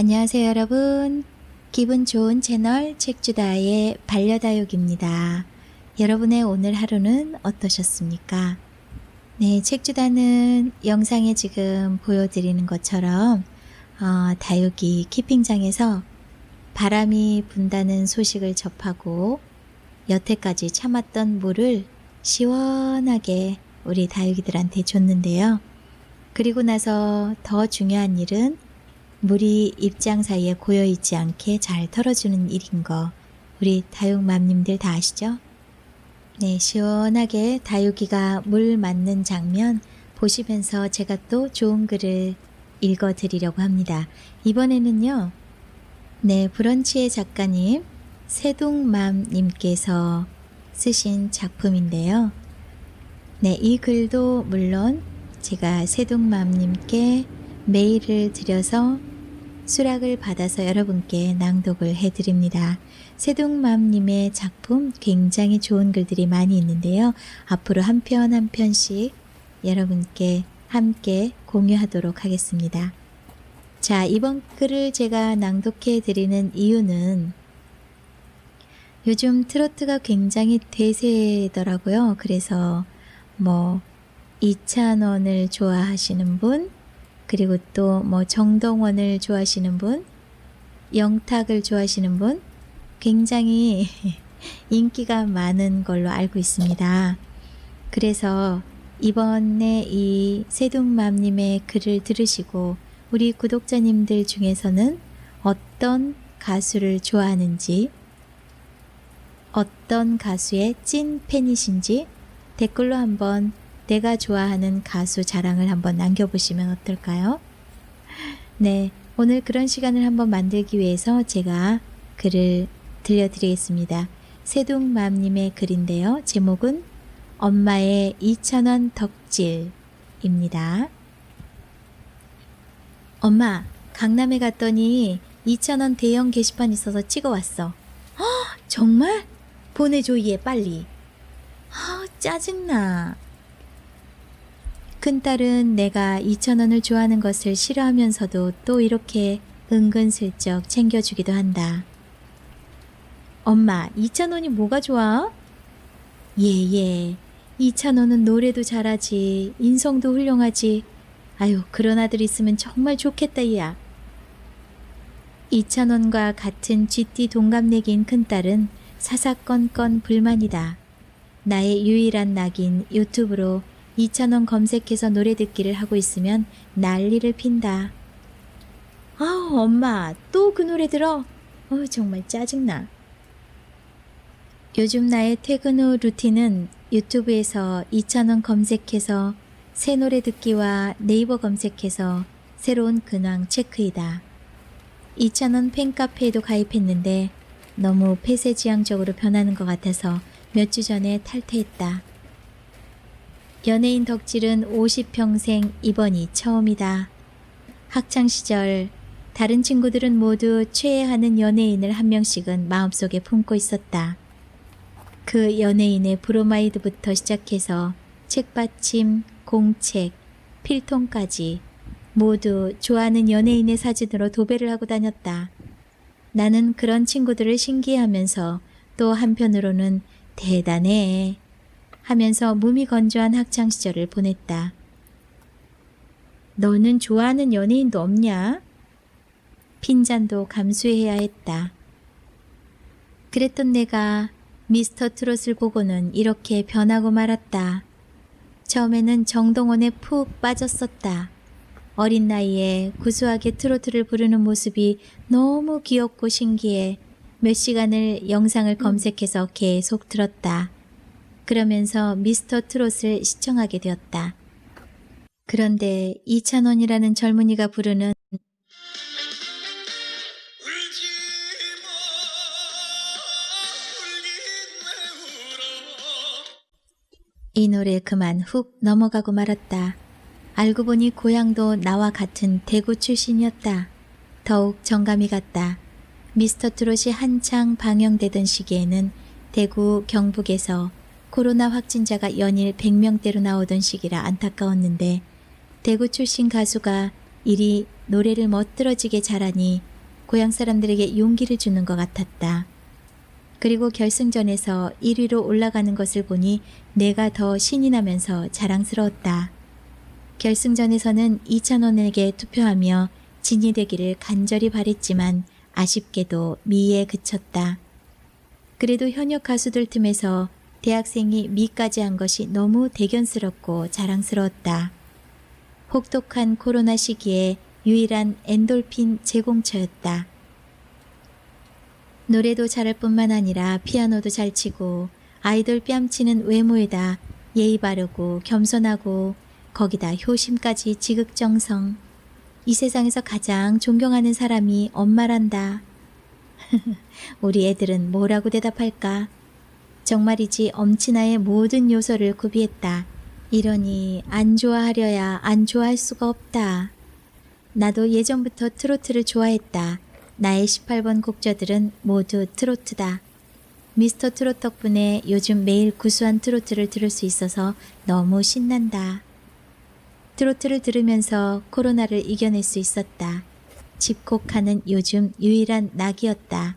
안녕하세요 여러분 기분 좋은 채널 책주다의 반려다육입니다 여러분의 오늘 하루는 어떠셨습니까? 네 책주다는 영상에 지금 보여드리는 것처럼 어, 다육이 키핑장에서 바람이 분다는 소식을 접하고 여태까지 참았던 물을 시원하게 우리 다육이들한테 줬는데요. 그리고 나서 더 중요한 일은 물이 입장 사이에 고여 있지 않게 잘 털어주는 일인 거 우리 다육맘님들 다 아시죠? 네, 시원하게 다육이가 물 맞는 장면 보시면서 제가 또 좋은 글을 읽어 드리려고 합니다. 이번에는요, 네, 브런치의 작가님, 세둥맘님께서 쓰신 작품인데요. 네, 이 글도 물론 제가 세둥맘님께 메일을 드려서 수락을 받아서 여러분께 낭독을 해드립니다. 세둥맘님의 작품 굉장히 좋은 글들이 많이 있는데요. 앞으로 한 편 한 편씩 여러분께 함께 공유하도록 하겠습니다. 자, 이번 글을 제가 낭독해 드리는 이유는 요즘 트로트가 굉장히 대세더라고요. 그래서 뭐 이찬원을 좋아하시는 분, 그리고 또 뭐 정동원을 좋아하시는 분, 영탁을 좋아하시는 분, 굉장히 인기가 많은 걸로 알고 있습니다. 그래서 이번에 이 세둥맘님의 글을 들으시고 우리 구독자님들 중에서는 어떤 가수를 좋아하는지, 어떤 가수의 찐 팬이신지 댓글로 한번 내가 좋아하는 가수 자랑을 한번 남겨보시면 어떨까요? 네, 오늘 그런 시간을 한번 만들기 위해서 제가 글을 들려드리겠습니다. 세둥맘님의 글인데요. 제목은 엄마의 2,000원 덕질입니다. 엄마, 강남에 갔더니 2,000원 대형 게시판 있어서 찍어왔어. 허, 정말? 보내줘, 얘 빨리. 아, 짜증나. 큰딸은 내가 2,000원을 좋아하는 것을 싫어하면서도 또 이렇게 은근슬쩍 챙겨주기도 한다. 엄마, 2,000원이 뭐가 좋아? 예, 예. 2,000원은 노래도 잘하지, 인성도 훌륭하지. 아유, 그런 아들 있으면 정말 좋겠다, 이야. 2,000원과 같은 쥐띠 동갑내기인 큰딸은 사사건건 불만이다. 나의 유일한 낙인 유튜브로 2,000원 검색해서 노래 듣기를 하고 있으면 난리를 핀다. 아우, 엄마, 또 그 노래 들어? 어, 정말 짜증나. 요즘 나의 퇴근 후 루틴은 유튜브에서 2,000원 검색해서 새 노래 듣기와 네이버 검색해서 새로운 근황 체크이다. 2,000원 팬카페에도 가입했는데 너무 폐쇄지향적으로 변하는 것 같아서 몇 주 전에 탈퇴했다. 연예인 덕질은 50평생 이번이 처음이다. 학창시절 다른 친구들은 모두 최애하는 연예인을 한 명씩은 마음속에 품고 있었다. 그 연예인의 브로마이드부터 시작해서 책받침, 공책, 필통까지 모두 좋아하는 연예인의 사진으로 도배를 하고 다녔다. 나는 그런 친구들을 신기해하면서 또 한편으로는 대단해 하면서 무미건조한 학창 시절을 보냈다. 너는 좋아하는 연예인도 없냐? 핀잔도 감수해야 했다. 그랬던 내가 미스터 트롯을 보고는 이렇게 변하고 말았다. 처음에는 정동원에 푹 빠졌었다. 어린 나이에 구수하게 트로트를 부르는 모습이 너무 귀엽고 신기해 몇 시간을 영상을 검색해서 계속 들었다. 그러면서 미스터 트롯을 시청하게 되었다. 그런데 이찬원이라는 젊은이가 부르는 이 노래 그만 훅 넘어가고 말았다. 알고 보니 고향도 나와 같은 대구 출신이었다. 더욱 정감이 갔다. 미스터 트롯이 한창 방영되던 시기에는 대구 경북에서 코로나 확진자가 연일 100명대로 나오던 시기라 안타까웠는데 대구 출신 가수가 이리 노래를 멋들어지게 잘하니 고향 사람들에게 용기를 주는 것 같았다. 그리고 결승전에서 1위로 올라가는 것을 보니 내가 더 신이 나면서 자랑스러웠다. 결승전에서는 이찬원에게 투표하며 진이 되기를 간절히 바랬지만 아쉽게도 미에 그쳤다. 그래도 현역 가수들 틈에서 대학생이 미까지 한 것이 너무 대견스럽고 자랑스러웠다. 혹독한 코로나 시기에 유일한 엔돌핀 제공처였다. 노래도 잘할 뿐만 아니라 피아노도 잘 치고 아이돌 뺨치는 외모에다 예의 바르고 겸손하고 거기다 효심까지 지극정성. 이 세상에서 가장 존경하는 사람이 엄마란다. 우리 애들은 뭐라고 대답할까? 정말이지 엄친아의 모든 요소를 구비했다. 이러니 안 좋아하려야 안 좋아할 수가 없다. 나도 예전부터 트로트를 좋아했다. 나의 18번 곡저들은 모두 트로트다. 미스터 트롯 덕분에 요즘 매일 구수한 트로트를 들을 수 있어서 너무 신난다. 트로트를 들으면서 코로나를 이겨낼 수 있었다. 집콕하는 요즘 유일한 낙이었다.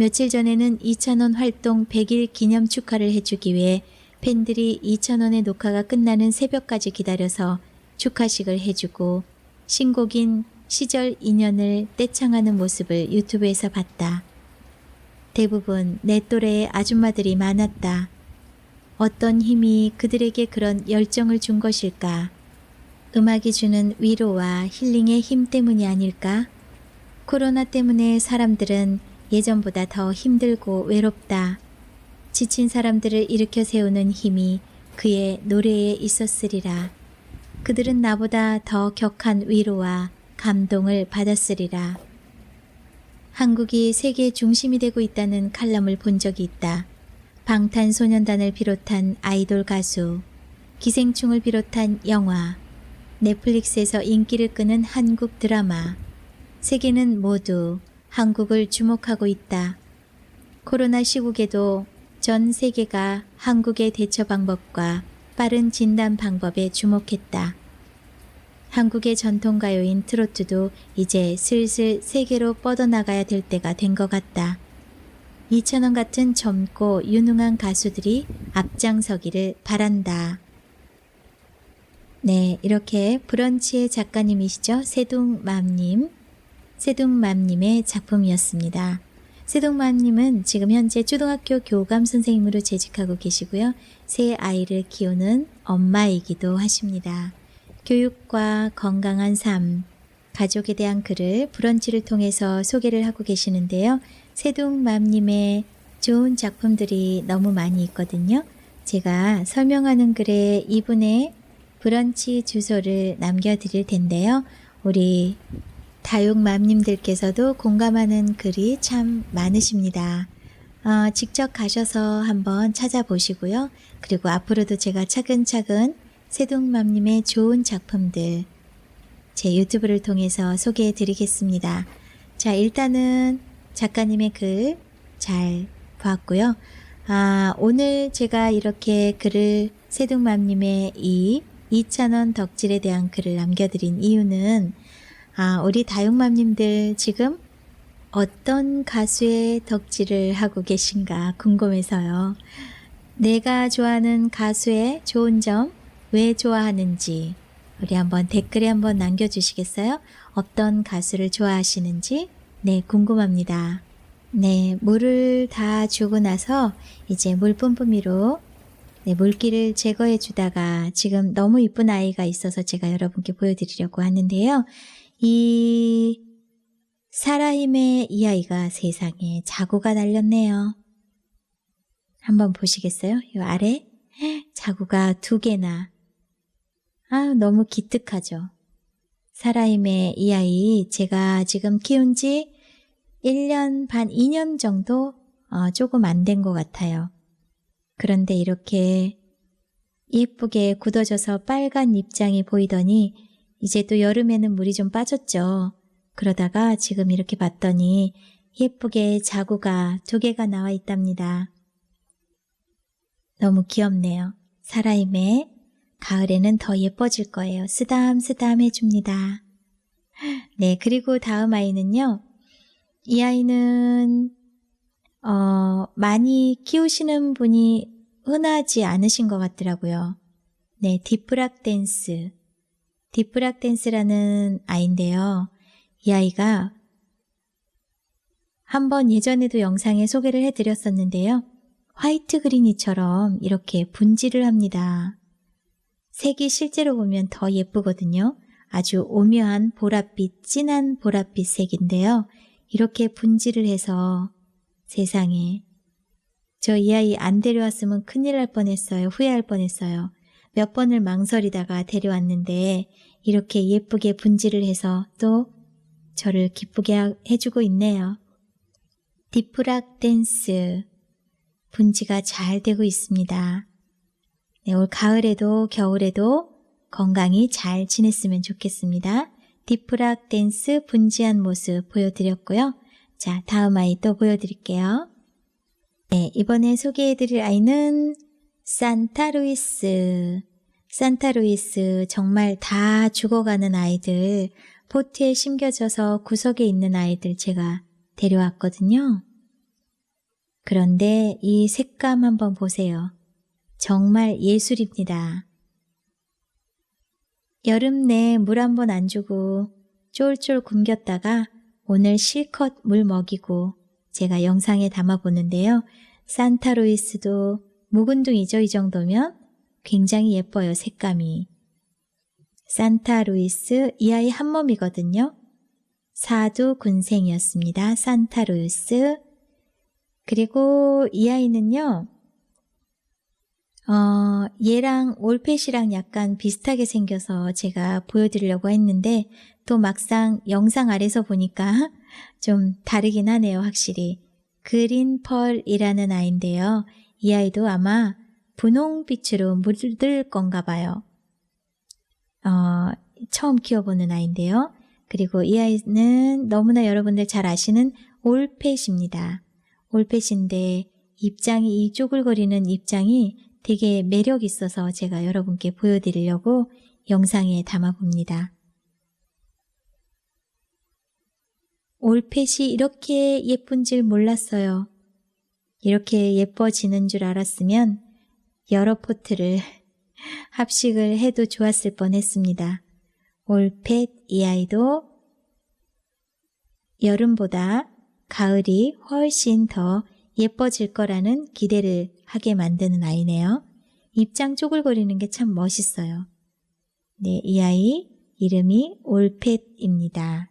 며칠 전에는 이찬원 활동 100일 기념 축하를 해주기 위해 팬들이 이찬원의 녹화가 끝나는 새벽까지 기다려서 축하식을 해주고 신곡인 시절 인연을 떼창하는 모습을 유튜브에서 봤다. 대부분 내 또래의 아줌마들이 많았다. 어떤 힘이 그들에게 그런 열정을 준 것일까? 음악이 주는 위로와 힐링의 힘 때문이 아닐까? 코로나 때문에 사람들은 예전보다 더 힘들고 외롭다. 지친 사람들을 일으켜 세우는 힘이 그의 노래에 있었으리라. 그들은 나보다 더 격한 위로와 감동을 받았으리라. 한국이 세계 중심이 되고 있다는 칼럼을 본 적이 있다. 방탄소년단을 비롯한 아이돌 가수, 기생충을 비롯한 영화, 넷플릭스에서 인기를 끄는 한국 드라마, 세계는 모두 한국을 주목하고 있다. 코로나 시국에도 전 세계가 한국의 대처 방법과 빠른 진단 방법에 주목했다. 한국의 전통가요인 트로트도 이제 슬슬 세계로 뻗어나가야 될 때가 된 것 같다. 이찬원 같은 젊고 유능한 가수들이 앞장서기를 바란다. 네, 이렇게 브런치의 작가님이시죠. 세둥맘님. 세둥맘님의 작품이었습니다. 세둥맘님은 지금 현재 초등학교 교감 선생님으로 재직하고 계시고요. 세 아이를 키우는 엄마이기도 하십니다. 교육과 건강한 삶, 가족에 대한 글을 브런치를 통해서 소개를 하고 계시는데요. 세둥맘님의 좋은 작품들이 너무 많이 있거든요. 제가 설명하는 글에 이분의 브런치 주소를 남겨드릴 텐데요. 우리 다육맘님들께서도 공감하는 글이 참 많으십니다. 어, 직접 가셔서 한번 찾아보시고요. 그리고 앞으로도 제가 차근차근 세둥맘님의 좋은 작품들 제 유튜브를 통해서 소개해 드리겠습니다. 자, 일단은 작가님의 글잘 봤고요. 아, 오늘 제가 이렇게 글을 세둥맘님의 이 2,000원 덕질에 대한 글을 남겨드린 이유는 아, 우리 다육맘님들 지금 어떤 가수의 덕질을 하고 계신가 궁금해서요. 내가 좋아하는 가수의 좋은 점, 왜 좋아하는지 우리 한번 댓글에 한번 남겨주시겠어요? 어떤 가수를 좋아하시는지 네 궁금합니다. 네 물을 다 주고 나서 이제 물 뿜뿜이로 네, 물기를 제거해 주다가 지금 너무 이쁜 아이가 있어서 제가 여러분께 보여드리려고 하는데요. 이 사라힘의 이 아이가 세상에 자구가 달렸네요. 한번 보시겠어요? 이 아래 자구가 두 개나 아, 너무 기특하죠. 사라임의 이 아이 제가 지금 키운 지 1년 반, 2년 정도 어, 조금 안 된 것 같아요. 그런데 이렇게 예쁘게 굳어져서 빨간 입장이 보이더니 이제 또 여름에는 물이 좀 빠졌죠. 그러다가 지금 이렇게 봤더니 예쁘게 자구가 두 개가 나와 있답니다. 너무 귀엽네요. 사라임의 가을에는 더 예뻐질 거예요. 쓰담쓰담 해줍니다. 네, 그리고 다음 아이는요. 이 아이는 어, 많이 키우시는 분이 흔하지 않으신 것 같더라고요. 네, 디프락 댄스. 디프락 댄스라는 아이인데요. 이 아이가 한번 예전에도 영상에 소개를 해드렸었는데요. 화이트 그린이처럼 이렇게 분지를 합니다. 색이 실제로 보면 더 예쁘거든요. 아주 오묘한 보랏빛, 진한 보랏빛 색인데요. 이렇게 분지를 해서 세상에 저 이 아이 안 데려왔으면 큰일 날 뻔했어요. 후회할 뻔했어요. 몇 번을 망설이다가 데려왔는데 이렇게 예쁘게 분지를 해서 또 저를 기쁘게 하- 해주고 있네요. 디프락 댄스 분지가 잘 되고 있습니다. 네, 올 가을에도 겨울에도 건강히 잘 지냈으면 좋겠습니다. 디프락 댄스 분지한 모습 보여드렸고요. 자, 다음 아이 또 보여드릴게요. 네, 이번에 소개해드릴 아이는 산타루이스. 산타루이스 정말 다 죽어가는 아이들, 포트에 심겨져서 구석에 있는 아이들 제가 데려왔거든요. 그런데 이 색감 한번 보세요. 정말 예술입니다. 여름 내 물 한 번 안 주고 쫄쫄 굶겼다가 오늘 실컷 물 먹이고 제가 영상에 담아보는데요. 산타루이스도 묵은둥이죠. 이 정도면 굉장히 예뻐요. 색감이. 산타루이스 이 아이 한 몸이거든요. 사두 군생이었습니다. 산타루이스 그리고 이 아이는요. 어, 얘랑 올펫이랑 약간 비슷하게 생겨서 제가 보여드리려고 했는데 또 막상 영상 아래서 보니까 좀 다르긴 하네요, 확실히. 그린 펄이라는 아이인데요. 이 아이도 아마 분홍빛으로 물들 건가 봐요. 어, 처음 키워보는 아이인데요. 그리고 이 아이는 너무나 여러분들 잘 아시는 올펫입니다. 올펫인데 입장이 이 쪼글거리는 입장이 되게 매력 있어서 제가 여러분께 보여드리려고 영상에 담아봅니다. 올펫이 이렇게 예쁜 줄 몰랐어요. 이렇게 예뻐지는 줄 알았으면 여러 포트를 합식을 해도 좋았을 뻔했습니다. 올펫 이 아이도 여름보다 가을이 훨씬 더 예뻐질 거라는 기대를 하게 만드는 아이네요. 입장 쪼글거리는 게 참 멋있어요. 네, 이 아이 이름이 올펫입니다.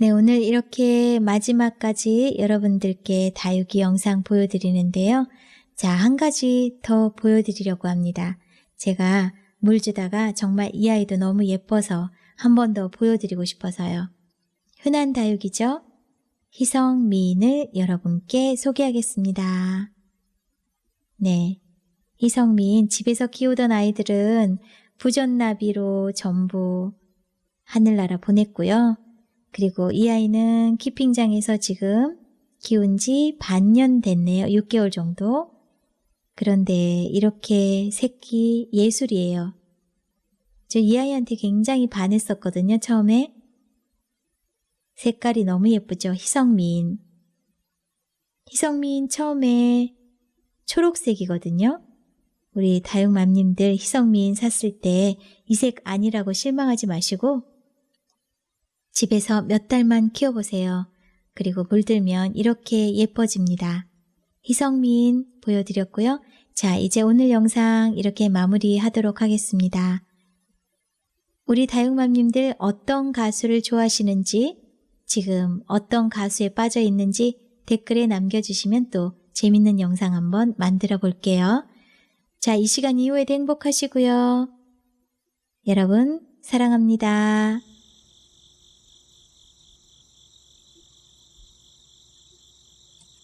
네, 오늘 이렇게 마지막까지 여러분들께 다육이 영상 보여드리는데요. 자, 한 가지 더 보여드리려고 합니다. 제가 물 주다가 정말 이 아이도 너무 예뻐서 한 번 더 보여드리고 싶어서요. 흔한 다육이죠? 희성 미인을 여러분께 소개하겠습니다. 네. 희성 미인 집에서 키우던 아이들은 부전나비로 전부 하늘나라 보냈고요. 그리고 이 아이는 키핑장에서 지금 키운 지 반년 됐네요. 6개월 정도. 그런데 이렇게 새끼 예술이에요. 저 이 아이한테 굉장히 반했었거든요, 처음에. 색깔이 너무 예쁘죠, 희성미인. 희성미인 처음에 초록색이거든요. 우리 다육맘님들 희성미인 샀을 때 이 색 아니라고 실망하지 마시고 집에서 몇 달만 키워보세요. 그리고 물들면 이렇게 예뻐집니다. 희성미인 보여드렸고요. 자, 이제 오늘 영상 이렇게 마무리하도록 하겠습니다. 우리 다육맘님들 어떤 가수를 좋아하시는지, 지금 어떤 가수에 빠져 있는지 댓글에 남겨주시면 또 재밌는 영상 한번 만들어 볼게요. 자, 이 시간 이후에도 행복하시고요. 여러분, 사랑합니다.